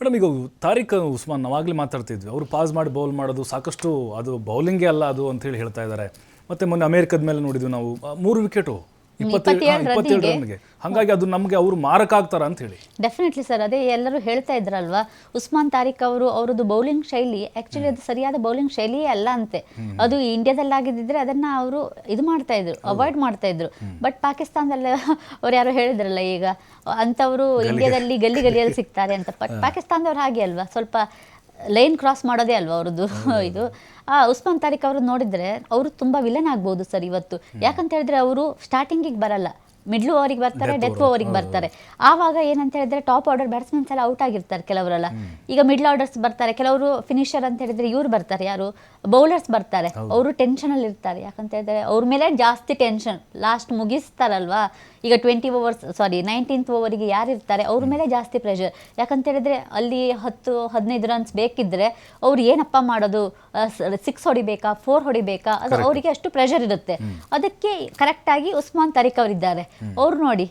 Madam, ಈಗ ತಾರಿಕ್ ಉಸ್ಮಾನ್, ನಾವಾಗಲೇ ಮಾತಾಡ್ತಿದ್ವಿ. ಅವರು ಪಾಸ್ ಮಾಡಿ ಬೌಲ್ ಮಾಡೋದು ಸಾಕಷ್ಟು ಅದು ಬೌಲಿಂಗೇ ಅಲ್ಲ ಅದು ಅಂತ ಹೇಳಿ ಹೇಳ್ತಾ ಇದ್ದಾರೆ. ಮತ್ತು ಮೊನ್ನೆ ಅಮೇರಿಕದ ಮೇಲೆ ನೋಡಿದ್ವಿ ನಾವು. ಮೂರು ವಿಕೆಟು ಹಾಗಾಗಿ ಅದು ನಮಗೆ ಅವರು ಮಾರಕ ಆಗ್ತಾರ ಅಂತ ಹೇಳಿ. ಡೆಫಿನೆಟ್ಲಿ ಸರ್ ಅದೇ ಎಲ್ಲರೂ ಹೇಳ್ತಾ ಇದ್ರಲ್ವಾ ಉಸ್ಮಾನ್ ತಾರಿಕ್ ಅವರು ಅವರದ್ದು ಬೌಲಿಂಗ್ ಶೈಲಿ ಆಕ್ಚುಲಿ ಅದು ಸರಿಯಾದ ಬೌಲಿಂಗ್ ಶೈಲಿಯೇ ಅಲ್ಲ ಅಂತೆ. ಅದು ಇಂಡಿಯಾದಲ್ಲಿ ಆಗಿದ್ದಿದ್ರೆ ಅದನ್ನ ಅವರು ಇದು ಮಾಡ್ತಾ ಇದ್ರು ಅವಾಯ್ಡ್ ಮಾಡ್ತಾ ಇದ್ರು. ಬಟ್ ಪಾಕಿಸ್ತಾನದಲ್ಲಿ ಅವ್ರು ಯಾರು ಹೇಳಿದ್ರಲ್ಲ ಈಗ ಅಂತವರು ಇಂಡಿಯಾದಲ್ಲಿ ಗಲ್ಲಿ ಗಲ್ಲಿಯಲ್ಲಿ ಸಿಗ್ತಾರೆ ಅಂತ. ಬಟ್ ಪಾಕಿಸ್ತಾನದವ್ರು ಹಾಗೆ ಅಲ್ವಾ? ಸ್ವಲ್ಪ ಲೈನ್ ಕ್ರಾಸ್ ಮಾಡೋದೇ ಅಲ್ವಾ ಅವ್ರದ್ದು? ಇದು. ಆ ಉಸ್ಮಾನ್ ತಾರಿಕ್ ಅವರು ನೋಡಿದ್ರೆ ಅವರು ತುಂಬಾ ವಿಲನ್ ಆಗ್ಬೋದು ಸರ್ ಇವತ್ತು. ಯಾಕಂತ ಹೇಳಿದ್ರೆ ಅವರು ಸ್ಟಾರ್ಟಿಂಗಿಗೆ ಬರಲ್ಲ. ಮಿಡ್ಲ್ ಓವರಿಗೆ ಬರ್ತಾರೆ ಡೆತ್ ಓವರಿಗೆ ಬರ್ತಾರೆ. ಆವಾಗ ಏನಂತ ಹೇಳಿದ್ರೆ ಟಾಪ್ ಆರ್ಡರ್ ಬ್ಯಾಟ್ಸ್ಮನ್ಸ್ ಎಲ್ಲ ಔಟ್ ಆಗಿರ್ತಾರೆ ಕೆಲವರೆಲ್ಲ. ಈಗ ಮಿಡ್ಲ್ ಆರ್ಡರ್ಸ್ ಬರ್ತಾರೆ ಕೆಲವರು ಫಿನಿಷರ್ ಅಂತ ಹೇಳಿದ್ರೆ ಇವ್ರು ಬರ್ತಾರೆ ಯಾರು? ಬೌಲರ್ಸ್ ಬರ್ತಾರೆ. ಅವರು ಟೆನ್ಷನ್ ಅಲ್ಲಿ ಇರ್ತಾರೆ. ಯಾಕಂತ ಹೇಳಿದ್ರೆ ಅವ್ರ ಮೇಲೆ ಜಾಸ್ತಿ ಟೆನ್ಷನ್ ಲಾಸ್ಟ್ ಮುಗಿಸ್ತಾರಲ್ವಾ? ಈಗ ಟ್ವೆಂಟಿ ಓವರ್ಸ್ ಸಾರಿ ನೈನ್ಟೀನ್ತ್ ಓವರಿಗೆ ಯಾರು ಇರ್ತಾರೆ ಅವ್ರ ಮೇಲೆ ಜಾಸ್ತಿ ಪ್ರೆಷರ್ ಯಾಕಂತ ಹೇಳಿದ್ರೆ ಅಲ್ಲಿ ಹತ್ತು ಹದಿನೈದು ರನ್ಸ್ ಬೇಕಿದ್ರೆ ಅವ್ರು ಏನಪ್ಪ ಮಾಡೋದು? ಸಿಕ್ಸ್ ಹೊಡಿಬೇಕಾ ಫೋರ್ ಹೊಡಿಬೇಕಾ? ಅದು ಅವರಿಗೆ ಅಷ್ಟು ಪ್ರೆಷರ್ ಇರುತ್ತೆ. ಅದಕ್ಕೆ ಕರೆಕ್ಟಾಗಿ ಉಸ್ಮಾನ್ ತರೀಕ್ ಅವರಿದ್ದಾರೆ. ಅವ್ರು ನೋಡಿ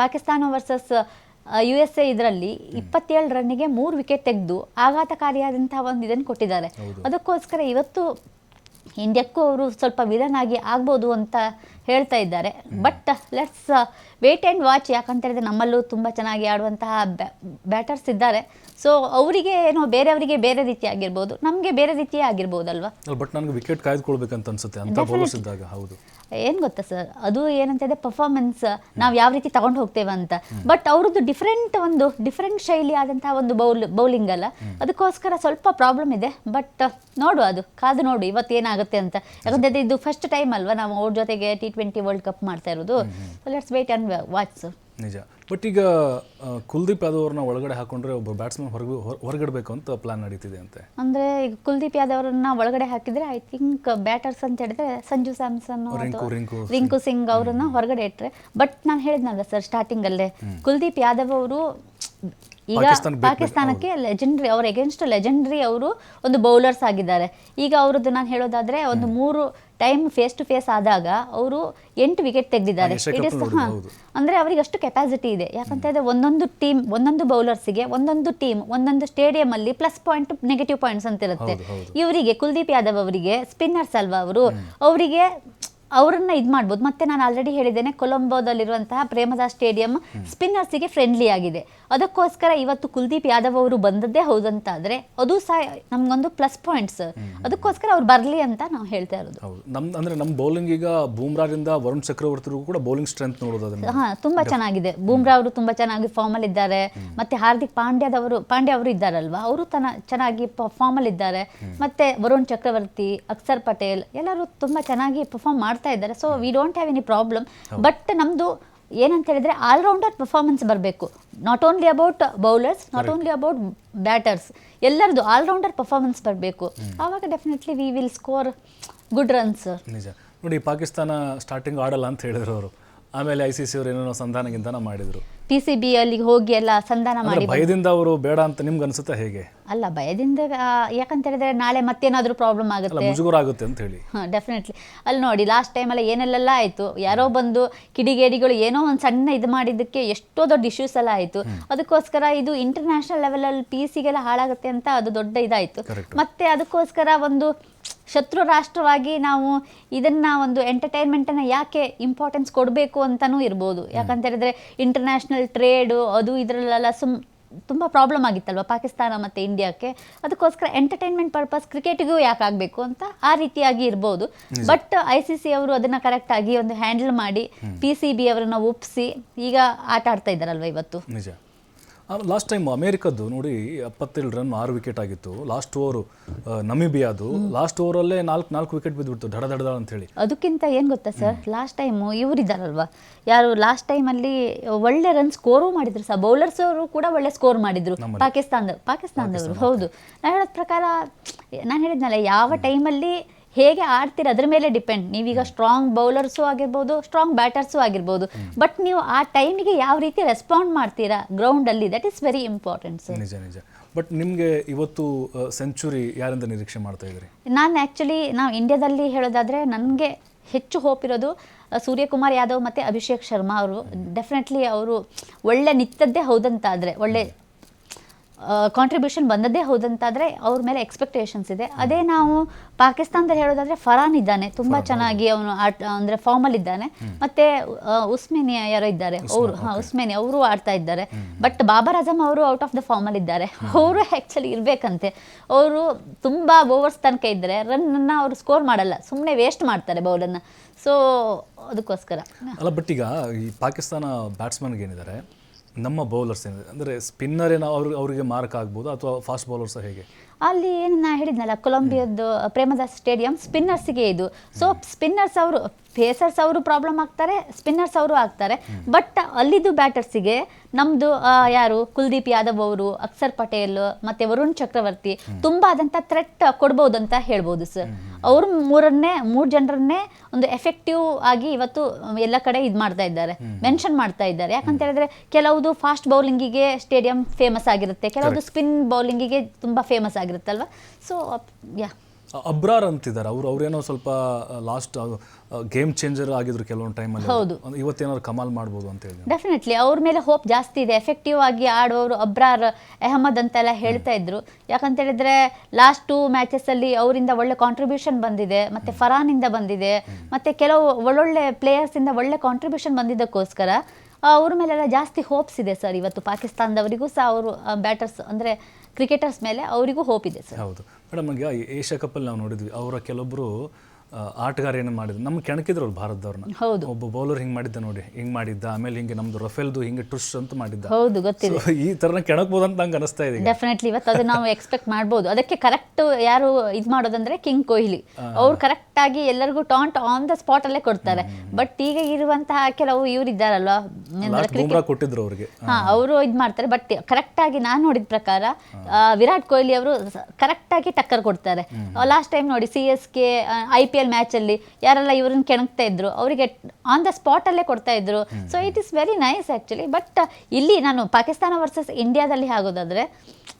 Pakistan versus U S A ಇದರಲ್ಲಿ ಇಪ್ಪತ್ತೇಳು ರನ್ನಿಗೆ ಮೂರು ವಿಕೆಟ್ ತೆಗೆದು ಆಘಾತಕಾರಿಯಾದಂತಹ ಒಂದು ಇದನ್ನು ಕೊಟ್ಟಿದ್ದಾರೆ. ಅದಕ್ಕೋಸ್ಕರ ಇವತ್ತು ಇಂಡಿಯಾಕ್ಕೂ ಅವರು ಸ್ವಲ್ಪ ವಿಲನ್ ಆಗಿ ಆಗ್ಬೋದು ಅಂತ ಹೇಳ್ತಾ ಇದ್ದಾರೆ. But let's wait and watch ಯಾಕಂತ ಹೇಳಿದ್ರೆ ನಮ್ಮಲ್ಲೂ ತುಂಬ ಚೆನ್ನಾಗಿ ಆಡುವಂತಹ ಬ್ಯಾಟರ್ಸ್ ಇದ್ದಾರೆ. ಸೊ ಅವರಿಗೆ ಏನೋ ಬೇರೆಯವರಿಗೆ ಬೇರೆ ರೀತಿ ಆಗಿರ್ಬೋದು. ನಮಗೆ ಬೇರೆ ರೀತಿಯೇ ಆಗಿರ್ಬೋದಲ್ವಾ? ಬಟ್ ನನಗೆ ವಿಕೆಟ್ ಕಾಯ್ದುಕೊಳ್ಬೇಕಂತ ಅನ್ಸುತ್ತೆ. ಅಂತ ಬೌಲರ್ಸ್ ಇದ್ದಾಗ ಹೌದು. ಏನು ಗೊತ್ತಾ ಸರ್ ಅದು ಏನಂತಿದೆ ಪರ್ಫಾರ್ಮೆನ್ಸ್ ನಾವು ಯಾವ ರೀತಿ ತಗೊಂಡು ಹೋಗ್ತೇವೆ ಅಂತ. ಬಟ್ ಅವ್ರದ್ದು ಡಿಫ್ರೆಂಟ್ ಒಂದು ಡಿಫ್ರೆಂಟ್ ಶೈಲಿ ಆದಂತಹ ಒಂದು ಬೌಲ್ ಬೌಲಿಂಗ್ ಅಲ್ಲ. ಅದಕ್ಕೋಸ್ಕರ ಸ್ವಲ್ಪ ಪ್ರಾಬ್ಲಮ್ ಇದೆ. ಬಟ್ ನೋಡು ಅದು. ಕಾದು ನೋಡು ಇವತ್ತು ಏನಾಗುತ್ತೆ ಅಂತ. ಯಾಕಂದ್ರೆ ಇದು ಫಸ್ಟ್ ಟೈಮ್ ಅಲ್ವಾ? ನಾವು ಅವ್ರ ಜೊತೆಗೆ ಟಿ ಟ್ವೆಂಟಿ ವರ್ಲ್ಡ್ ಕಪ್ ಮಾಡ್ತಾ ಇರೋದು. ಲೆಟ್ಸ್ ವೇಟ್ ಆ್ಯಂಡ್ ವಾಚ್ ನಿಜ. ಬಟ್ ಈಗ ಕುಲ್ದೀಪ್ ಯಾದವ್ ಅವ್ರನ್ನ ಒಳಗಡೆ ಹಾಕೊಂಡ್ರೆ ಒಬ್ಬ ಬ್ಯಾಟ್ಸ್ಮನ್ ಹೊರಗೆ ಹೊರಗಿಡಬೇಕು ಅಂತ ಪ್ಲಾನ್ ನಡೀತಿದೆ ಅಂತೆ. ಅಂದ್ರೆ ಈಗ ಕುಲ್ದೀಪ್ ಯಾದವ್ ಅವರನ್ನ ಒಳಗಡೆ ಹಾಕಿದ್ರೆ ಐ ಥಿಂಕ್ ಬ್ಯಾಟರ್ಸ್ ಅಂತ ಹೇಳಿದ್ರೆ ಸಂಜು ಸ್ಯಾಮ್ಸನ್ ರಿಂಕು ಸಿಂಗ್. ಅವರನ್ನ ಹೊರಗಡೆ ಇಟ್ರೆ. ಬಟ್ ನಾನು ಹೇಳಿದ್ನಲ್ಲ ಸರ್ ಸ್ಟಾರ್ಟಿಂಗ್ ಅಲ್ಲೇ. ಕುಲ್ದೀಪ್ ಯಾದವ್ ಅವರು ಈಗ ಪಾಕಿಸ್ತಾನಕ್ಕೆ ಲೆಜೆಂಡ್ರಿ ಅವ್ರ ಎಗೇನ್ಸ್ಟ್ ಲೆಜೆಂಡ್ರಿ ಅವರು ಒಂದು ಬೌಲರ್ಸ್ ಆಗಿದ್ದಾರೆ. ಈಗ ಅವರದ್ದು ನಾನು ಹೇಳೋದಾದ್ರೆ ಒಂದು ಮೂರು ಟೈಮ್ ಫೇಸ್ ಟು ಫೇಸ್ ಆದಾಗ ಅವರು ಎಂಟು ವಿಕೆಟ್ ತೆಗೆದಿದ್ದಾರೆ. It is. ಅಂದ್ರೆ ಅವರಿಗೆ ಅಷ್ಟು ಕೆಪಾಸಿಟಿ ಇದೆ. ಯಾಕಂತ ಹೇಳಿದ್ರೆ ಒಂದೊಂದು ಟೀಮ್ ಒಂದೊಂದು ಬೌಲರ್ಸ್ಗೆ ಒಂದೊಂದು ಟೀಮ್ ಒಂದೊಂದು ಸ್ಟೇಡಿಯಂ ಅಲ್ಲಿ ಪ್ಲಸ್ ಪಾಯಿಂಟ್ ನೆಗೆಟಿವ್ ಪಾಯಿಂಟ್ಸ್ ಅಂತ ಇರುತ್ತೆ. ಇವರಿಗೆ ಕುಲ್ದೀಪ್ ಯಾದವ್ ಅವರಿಗೆ ಸ್ಪಿನ್ನರ್ಸ್ ಅಲ್ವಾ ಅವರು ಅವರಿಗೆ ಅವರನ್ನ ಇದು ಮಾಡ್ಬೋದು. ಮತ್ತೆ ನಾನು ಆಲ್ರೆಡಿ ಹೇಳಿದ್ದೇನೆ ಕೊಲಂಬೋದಲ್ಲಿರುವಂತಹ ಪ್ರೇಮದಾಸ್ ಸ್ಟೇಡಿಯಂ ಸ್ಪಿನ್ನರ್ಸಿಗೆ ಫ್ರೆಂಡ್ಲಿ ಆಗಿದೆ. ಅದಕ್ಕೋಸ್ಕರ ಇವತ್ತು ಕುಲ್ದೀಪ್ ಯಾದವ್ ಅವರು ಬಂದದ್ದೇ ಹೌದಂತಾದ್ರೆ ಅದು ಸಹ ನಮ್ಗೊಂದು ಪ್ಲಸ್ ಪಾಯಿಂಟ್ಸ್ ಅದಕ್ಕೋಸ್ಕರ ಅವ್ರು ಬರಲಿ ಅಂತ ನಾವು ಹೇಳ್ತಾ ಇರೋದು. ನಮ್ ಅಂದ್ರೆ ನಮ್ಮ ಬೌಲಿಂಗ್ ಈಗ ಬೂಮ್ರಾರಿಂದ ವರುಣ್ ಚಕ್ರವರ್ತಿಗೂ ಕೂಡ ಬೌಲಿಂಗ್ ಸ್ಟ್ರೆಂತ್ ನೋಡೋದು ಅದನ್ನ. ಹಾ ತುಂಬಾ ಚೆನ್ನಾಗಿದೆ. ಬೂಮ್ರಾ ಅವರು ತುಂಬಾ ಚೆನ್ನಾಗಿ ಫಾರ್ಮ್ ಅಲ್ಲಿ ಇದ್ದಾರೆ. ಮತ್ತೆ ಹಾರ್ದಿಕ್ ಪಾಂಡ್ಯದವರು ಪಾಂಡ್ಯ ಅವರು ಇದ್ದಾರಲ್ವಾ? ಅವರು ತನ ಚೆನ್ನಾಗಿ ಫಾರ್ಮ್ ಅಲ್ಲಿ ಇದ್ದಾರೆ. ಮತ್ತೆ ವರುಣ್ ಚಕ್ರವರ್ತಿ ಅಕ್ಷರ್ ಪಟೇಲ್ ಎಲ್ಲರೂ ತುಂಬಾ ಚೆನ್ನಾಗಿ ಪರ್ಫಾರ್ಮ್ ಮಾಡ್ತಾ ಇದ್ದಾರೆ. So we don't have any problem but ನಮ್ದು ಏನಂತ ಹೇಳಿದ್ರೆ ಆಲ್ರೌಂಡರ್ ಪರ್ಫಾರ್ಮೆನ್ಸ್ ಬರಬೇಕು. Not only about bowlers not only about batters ಎಲ್ಲರದು ಆಲ್ರೌಂಡರ್ ಪರ್ಫಾರ್ಮೆನ್ಸ್ ಬರಬೇಕು. ಆವಾಗ definitely we will score good runs ನಿಜ. ನೋಡಿ ಪಾಕಿಸ್ತಾನ ಸ್ಟಾರ್ಟಿಂಗ್ ಆಡಲ್ಲ ಅಂತ ಹೇಳಿದ್ರು ಅವರು. ಆಮೇಲೆ ಐ ಸಿ ಸಿ ಅವರು ಏನೇನೋ ಸಂಧಾನಗಿಂತನ ಮಾಡಿದರು ಮಾಡಿದ್ರು. ಪಿ ಸಿ ಬಿ ಅಲ್ಲಿಗೆ ಹೋಗಿ ಎಲ್ಲ ಸಂಧಾನ ಮಾಡಿ ಭಯದಿಂದ ಅವರು ಬೇಡ ಅಂತ ನಿಮ್ಗೆ ಅನ್ಸುತ್ತಾ ಹೇಗೆ? ಅಲ್ಲ ಭಯದಿಂದ ಯಾಕಂತ ಹೇಳಿದ್ರೆ ನಾಳೆ ಮತ್ತೇನಾದರೂ ಪ್ರಾಬ್ಲಮ್ ಆಗುತ್ತೆ. ಮುಜುಗರ ಆಗುತ್ತೆ ಅಂತ ಹೇಳಿ. ಹಾಂ ಡೆಫಿನೆಟ್ಲಿ ಅಲ್ಲಿ ನೋಡಿ ಲಾಸ್ಟ್ ಟೈಮಲ್ಲ ಏನೆಲ್ಲ ಆಯಿತು? ಯಾರೋ ಬಂದು ಕಿಡಿಗೇಡಿಗಳು ಏನೋ ಒಂದು ಸಣ್ಣ ಇದು ಮಾಡಿದ್ದಕ್ಕೆ ಎಷ್ಟೋ ದೊಡ್ಡ ಇಶ್ಯೂಸ್ ಎಲ್ಲ ಆಯಿತು. ಅದಕ್ಕೋಸ್ಕರ ಇದು ಇಂಟರ್ನ್ಯಾಷನಲ್ ಲೆವೆಲಲ್ಲಿ ಪಿ ಸಿಗೆಲ್ಲ ಹಾಳಾಗುತ್ತೆ ಅಂತ ಅದು ದೊಡ್ಡ ಇದಾಯಿತು. ಮತ್ತೆ ಅದಕ್ಕೋಸ್ಕರ ಒಂದು ಶತ್ರು ರಾಷ್ಟ್ರವಾಗಿ ನಾವು ಇದನ್ನ ಒಂದು ಎಂಟರ್ಟೈನ್ಮೆಂಟನ್ನು ಯಾಕೆ ಇಂಪಾರ್ಟೆನ್ಸ್ ಕೊಡಬೇಕು ಅಂತಾನೂ ಇರ್ಬೋದು. ಯಾಕಂತ ಹೇಳಿದ್ರೆ ಇಂಟರ್ನ್ಯಾಷನಲ್ ಟ್ರೇಡು ಅದು ಇದರಲ್ಲೆಲ್ಲ ಸುಮ್ ತುಂಬಾ ಪ್ರಾಬ್ಲಮ್ ಆಗಿತ್ತಲ್ವ ಪಾಕಿಸ್ತಾನ ಮತ್ತೆ ಇಂಡಿಯಾಕ್ಕೆ ಅದಕ್ಕೋಸ್ಕರ ಎಂಟರ್ಟೈನ್ಮೆಂಟ್ ಪರ್ಪಸ್ ಕ್ರಿಕೆಟಿಗೂ ಯಾಕೆ ಆಗಬೇಕು ಅಂತ ಆ ರೀತಿಯಾಗಿ ಇರ್ಬೋದು. ಬಟ್ ಐ ಸಿ ಸಿ ಅವರು ಕರೆಕ್ಟ್ ಆಗಿ ಒಂದು ಹ್ಯಾಂಡಲ್ ಮಾಡಿ ಪಿ ಸಿ ಬಿ ಅವರನ್ನು ಒಪ್ಪಿಸಿ ಈಗ ಆಟ ಆಡ್ತಾ ಇದ್ದಾರಲ್ವ ಇವತ್ತು? ಲಾಸ್ಟ್ ಟೈಮ್ ಅಮೇರಿಕದ್ದು ನೋಡಿ ಎಪ್ಪತ್ತೇಳು ರನ್ ಆರು ವಿಕೆಟ್ ಆಗಿತ್ತು. ಲಾಸ್ಟ್ ಓವರ್ ನಮಿಬಿಯಾದು. ಲಾಸ್ಟ್ ಓವರಲ್ಲೇ ನಾಲ್ಕು ನಾಲ್ಕು ವಿಕೆಟ್ ಬಿದ್ದುಬಿಡ್ತು ಧಡ ಧಡ ಅಂತ ಹೇಳಿ ಅದಕ್ಕಿಂತ ಏನು ಗೊತ್ತಾ ಸರ್? ಲಾಸ್ಟ್ ಟೈಮು ಇವರಿದ್ದಾರಲ್ವಾ ಯಾರು ಲಾಸ್ಟ್ ಟೈಮಲ್ಲಿ ಒಳ್ಳೆ ರನ್ ಸ್ಕೋರು ಮಾಡಿದ್ರು ಸರ್. ಬೌಲರ್ಸ್ ಅವರು ಕೂಡ ಒಳ್ಳೆ ಸ್ಕೋರ್ ಮಾಡಿದ್ರು. ಪಾಕಿಸ್ತಾನದ ಪಾಕಿಸ್ತಾನದವರು ಹೌದು. ನಾನು ಹೇಳೋದ ಪ್ರಕಾರ ನಾನು ಹೇಳಿದ್ನಲ್ಲ ಯಾವ ಟೈಮಲ್ಲಿ ಹೇಗೆ ಆಡ್ತೀರ ಅದ್ರ ಮೇಲೆ ಡಿಪೆಂಡ್ ನೀವೀಗ ಸ್ಟ್ರಾಂಗ್ ಬೌಲರ್ಸು ಆಗಿರ್ಬೋದು ಸ್ಟ್ರಾಂಗ್ ಬ್ಯಾಟರ್ಸು ಆಗಿರ್ಬೋದು. ಬಟ್ ನೀವು ಆ ಟೈಮಿಗೆ ಯಾವ ರೀತಿ ರೆಸ್ಪಾಂಡ್ ಮಾಡ್ತೀರಾ ಗ್ರೌಂಡಲ್ಲಿ that is very important sir ನಿಜ ನಿಜ. ಬಟ್ ನಿಮಗೆ ಇವತ್ತು ಸೆಂಚುರಿ ಯಾರಿಂದ ನಿರೀಕ್ಷೆ ಮಾಡ್ತಾ ಇದ್ದೀರಿ? ನಾನು ಆ್ಯಕ್ಚುಲಿ ನಾವು ಇಂಡಿಯಾದಲ್ಲಿ ಹೇಳೋದಾದರೆ ನನಗೆ ಹೆಚ್ಚು ಹೋಪ್ ಇರೋದು ಸೂರ್ಯಕುಮಾರ್ ಯಾದವ್ ಮತ್ತು ಅಭಿಷೇಕ್ ಶರ್ಮಾ ಅವರು. ಡೆಫಿನೆಟ್ಲಿ ಅವರು ಒಳ್ಳೆ ನಿತ್ತದ್ದೇ ಹೌದಂತಾದರೆ ಒಳ್ಳೆ ಕಾಂಟ್ರಿಬ್ಯೂಷನ್ ಬಂದದ್ದೇ ಹೌದಂತಾದ್ರೆ ಅವ್ರ ಮೇಲೆ ಎಕ್ಸ್ಪೆಕ್ಟೇಷನ್ಸ್ ಇದೆ. ಅದೇ ನಾವು ಪಾಕಿಸ್ತಾನದಲ್ಲಿ ಹೇಳೋದಾದ್ರೆ ಫರಾನ್ ಇದ್ದಾನೆ ತುಂಬಾ ಚೆನ್ನಾಗಿ ಅವನು ಆಟ ಅಂದರೆ ಫಾರ್ಮಲ್ ಇದ್ದಾನೆ. ಮತ್ತೆ ಉಸ್ಮೇನಿಯಾ ಯಾರೋ ಇದ್ದಾರೆ ಅವರು ಹಾಂ ಉಸ್ಮೇನಿ ಅವರು ಆಡ್ತಾ ಇದ್ದಾರೆ. ಬಟ್ ಬಾಬರ್ ಅಜಮ್ ಅವರು ಔಟ್ ಆಫ್ ದ ಫಾರ್ಮಲ್ ಇದ್ದಾರೆ. ಅವರು ಆ್ಯಕ್ಚುಲಿ ಇರಬೇಕಂತೆ. ಅವರು ತುಂಬಾ ಓವರ್ಸ್ ತನಕ ಇದ್ದರೆ ರನ್ ಅನ್ನ ಅವರು ಸ್ಕೋರ್ ಮಾಡಲ್ಲ ಸುಮ್ಮನೆ ವೇಸ್ಟ್ ಮಾಡ್ತಾರೆ ಬೌಲನ್ನು ಸೊ ಅದಕ್ಕೋಸ್ಕರ. ಅಲ್ಲ ಬಟ್ ಈಗ ಈ ಪಾಕಿಸ್ತಾನ ಬ್ಯಾಟ್ಸ್ಮನ್ಗೆ ಏನಿದ್ದಾರೆ ನಮ್ಮ ಬೌಲರ್ಸ್ ಏನಿದೆ ಅಂದರೆ ಸ್ಪಿನ್ನರ್ ಏನೋ ಅವ್ರಿಗೆ ಅವರಿಗೆ ಮಾರ್ಕ್ ಆಗ್ಬೋದು ಅಥವಾ ಫಾಸ್ಟ್ ಬೌಲರ್ಸ್ ಹೇಗೆ? ಅಲ್ಲಿ ಏನು ನಾ ಹೇಳಿದ್ನಲ್ಲ ಕೊಲಂಬಿಯದ್ದು ಪ್ರೇಮದಾಸ್ ಸ್ಟೇಡಿಯಂ ಸ್ಪಿನ್ನರ್ಸ್ಗೆ ಇದು. ಸೊ ಸ್ಪಿನ್ನರ್ಸ್ ಅವರು ಫೇಸರ್ಸ್ ಅವರು ಪ್ರಾಬ್ಲಮ್ ಆಗ್ತಾರೆ ಸ್ಪಿನ್ನರ್ಸ್ ಅವರು ಆಗ್ತಾರೆ. ಬಟ್ ಅಲ್ಲಿದ್ದು ಬ್ಯಾಟರ್ಸಿಗೆ ನಮ್ಮದು ಯಾರು? ಕುಲ್ದೀಪ್ ಯಾದವ್ ಅವರು ಅಕ್ಷರ್ ಪಟೇಲ್ ಮತ್ತೆ ವರುಣ್ ಚಕ್ರವರ್ತಿ ತುಂಬಾ ಆದಂಥ ಥ್ರೆಟ್ ಕೊಡ್ಬೋದು ಅಂತ ಹೇಳ್ಬೋದು ಸರ್ ಅವರು ಮೂರನ್ನೇ ಮೂರು ಜನರನ್ನೇ ಒಂದು ಎಫೆಕ್ಟಿವ್ ಆಗಿ ಇವತ್ತು ಎಲ್ಲ ಕಡೆ ಇದು ಮಾಡ್ತಾ ಇದ್ದಾರೆ. ಮೆನ್ಷನ್ ಮಾಡ್ತಾ ಇದ್ದಾರೆ. ಯಾಕಂತ ಹೇಳಿದ್ರೆ ಕೆಲವುದು ಫಾಸ್ಟ್ ಬೌಲಿಂಗಿಗೆ ಸ್ಟೇಡಿಯಂ ಫೇಮಸ್ ಆಗಿರುತ್ತೆ ಕೆಲವುದು ಸ್ಪಿನ್ ಬೌಲಿಂಗಿಗೆ ತುಂಬಾ ಫೇಮಸ್ ಆಗಿರುತ್ತಲ್ವಾ? ಸೊ ಯಾ ಅಬ್ರಾರ್ ಅಂತಿದ್ದಾರೆ. ಅವ್ರು ಅವ್ರೇನೋ ಸ್ವಲ್ಪ ಲಾಸ್ಟ್ ಗೇಮ್ ಚೇಂಜರ್ ಆಗಿದ್ರು ಕೆಲವೊಂದು ಟೈಮಲ್ಲಿ ಹೌದು. ಇವತ್ತೇನಾದ್ರು ಕಮಾಲ್ ಮಾಡ್ಬೋದು ಅಂತ ಹೇಳಿ ಡೆಫಿನೆಟ್ಲಿ ಅವ್ರ ಮೇಲೆ ಹೋಪ್ ಜಾಸ್ತಿ ಇದೆ. ಎಫೆಕ್ಟಿವ್ ಆಗಿ ಆಡೋರು ಅಬ್ರಾರ್ ಅಹಮದ್ ಅಂತೆಲ್ಲ ಹೇಳ್ತಾ ಇದ್ರು. ಯಾಕಂತ ಹೇಳಿದ್ರೆ ಲಾಸ್ಟ್ ಟೂ ಮ್ಯಾಚಸ್ ಅಲ್ಲಿ ಅವರಿಂದ ಒಳ್ಳೆ ಕಾಂಟ್ರಿಬ್ಯೂಷನ್ ಬಂದಿದೆ. ಮತ್ತೆ ಫರಾನ್ ಇಂದ ಬಂದಿದೆ. ಮತ್ತೆ ಕೆಲವು ಒಳ್ಳೊಳ್ಳೆ ಪ್ಲೇಯರ್ಸ್ ಇಂದ ಒಳ್ಳೆ ಕಾಂಟ್ರಿಬ್ಯೂಷನ್ ಬಂದಿದ್ದಕ್ಕೋಸ್ಕರ ಅವ್ರ ಮೇಲೆಲ್ಲ ಜಾಸ್ತಿ ಹೋಪ್ಸ್ ಇದೆ ಸರ್ ಇವತ್ತು ಪಾಕಿಸ್ತಾನದವರಿಗೂ ಸಹ ಅವರು ಬ್ಯಾಟರ್ಸ್ ಅಂದ್ರೆ ಕ್ರಿಕೆಟರ್ಸ್ ಮೇಲೆ ಅವರಿಗೂ ಹೋಪ್ ಇದೆ ಸರ್ ಹೌದು. ಮೇಡಮ್ ಈಗ ಏಷ್ಯಾ ಕಪ್ಪಲ್ಲಿ ನಾವು ನೋಡಿದ್ವಿ ಅವರ ಕೆಲವೊಬ್ಬರು ಆಟಗಾರ ಏನು ಮಾಡಿದ್ರು? ನಮ್ಮ ಕೆಣಕಿದ್ರು ಅವ್ರು ಭಾರತದವ್ರನ್ನ. ಹೌದು. ಒಬ್ಬ ಬೌಲರ್ ಹಿಂಗ್ ಮಾಡಿದ್ದ ನೋಡಿ ಹಿಂಗ್ ಮಾಡಿದ್ದ ಆಮೇಲೆ ಹಿಂಗೆ ನಮ್ದು ರಫೇಲ್ದು ಹಿಂಗೆ ಟುಶ್ ಅಂತ ಮಾಡಿದ್ದ. ಹೌದು ಗೊತ್ತಿದೆ. So, ಈ ತರ ಕೆಣಕ್ಬೋದು ಅಂತ ನಂಗೆ ಅನಿಸ್ತಾ ಇದೆ ಈಗ. ಡೆಫಿನೆಟ್ಲಿ ಇವತ್ತು ಅದು ನಾವು ಎಕ್ಸ್ಪೆಕ್ಟ್ ಮಾಡ್ಬೋದು. ಅದಕ್ಕೆ ಕರೆಕ್ಟ್ ಯಾರು ಇದು ಮಾಡೋದಂದ್ರೆ ಕಿಂಗ್ ಕೊಹ್ಲಿ ಅವ್ರು ಕರೆಕ್ಟ್ ಆಗಿ ಎಲ್ಲರಿಗೂ ಟಾಂಟ್ ಆನ್ ದ ಸ್ಪಾಟ್ ಅಲ್ಲೇ ಕೊಡ್ತಾರೆ. ಬಟ್ ಈಗ ಇರುವಂತಹ ಕೆಲವು ಇವ್ರು ಇದ್ದಾರಲ್ವಾ? ಲಾಸ್ಟ್ ಬೂಮ್ರಾ ಕೊಟ್ಟಿದ್ರು ಅವ್ರಿಗೆ. ಹಾ ಅವರು ಇದು ಮಾಡ್ತಾರೆ. ಬಟ್ ಕರೆಕ್ಟ್ ಆಗಿ ನಾನು ನೋಡಿದ ಪ್ರಕಾರ ಆ, ವಿರಾಟ್ ಕೊಹ್ಲಿ ಅವರು ಕರೆಕ್ಟ್ ಆಗಿ ಟಕ್ಕರ್ ಕೊಡ್ತಾರೆ. ಲಾಸ್ಟ್ ಟೈಮ್ ನೋಡಿ C S K I P L match ಅಲ್ಲಿ ಯಾರೆಲ್ಲ ಇವ್ರನ್ನ ಕೆಣಕ್ತಾ ಇದ್ರು ಅವರಿಗೆ ಆನ್ ದ ಸ್ಪಾಟ್ ಅಲ್ಲೇ ಕೊಡ್ತಾ ಇದ್ರು. So it is very nice actually but ಇಲ್ಲಿ ನಾನು ಪಾಕಿಸ್ತಾನ ವರ್ಸಸ್ ಇಂಡಿಯಾದಲ್ಲಿ ಆಗೋದಾದ್ರೆ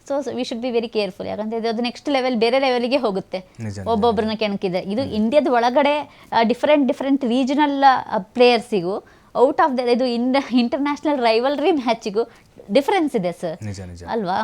so we should be very careful ಯಾಕಂದ್ರೆ ಇದು ಅದು ನೆಕ್ಸ್ಟ್ ಲೆವೆಲ್ ಬೇರೆ ಲೆವೆಲ್ಗೆ ಹೋಗುತ್ತೆ. ಒಬ್ಬೊಬ್ಬರನ್ನ ಕೆಣಕಿದೆ ಇದು ಇಂಡಿಯಾದ ಒಳಗಡೆ ಡಿಫ್ರೆಂಟ್ ಡಿಫ್ರೆಂಟ್ ರೀಜನಲ್ ಪ್ಲೇಯರ್ಸಿಗೂ ಔಟ್ ಆಫ್ ದ ಇದು ಇಂಡ ಇಂಟರ್ನ್ಯಾಷನಲ್ ರೈವಲ್ರಿ ಮ್ಯಾಚಿಗೂ ಡಿಫರೆನ್ಸ್ ಇದೆ ಸರ್ ಅಲ್ವಾ?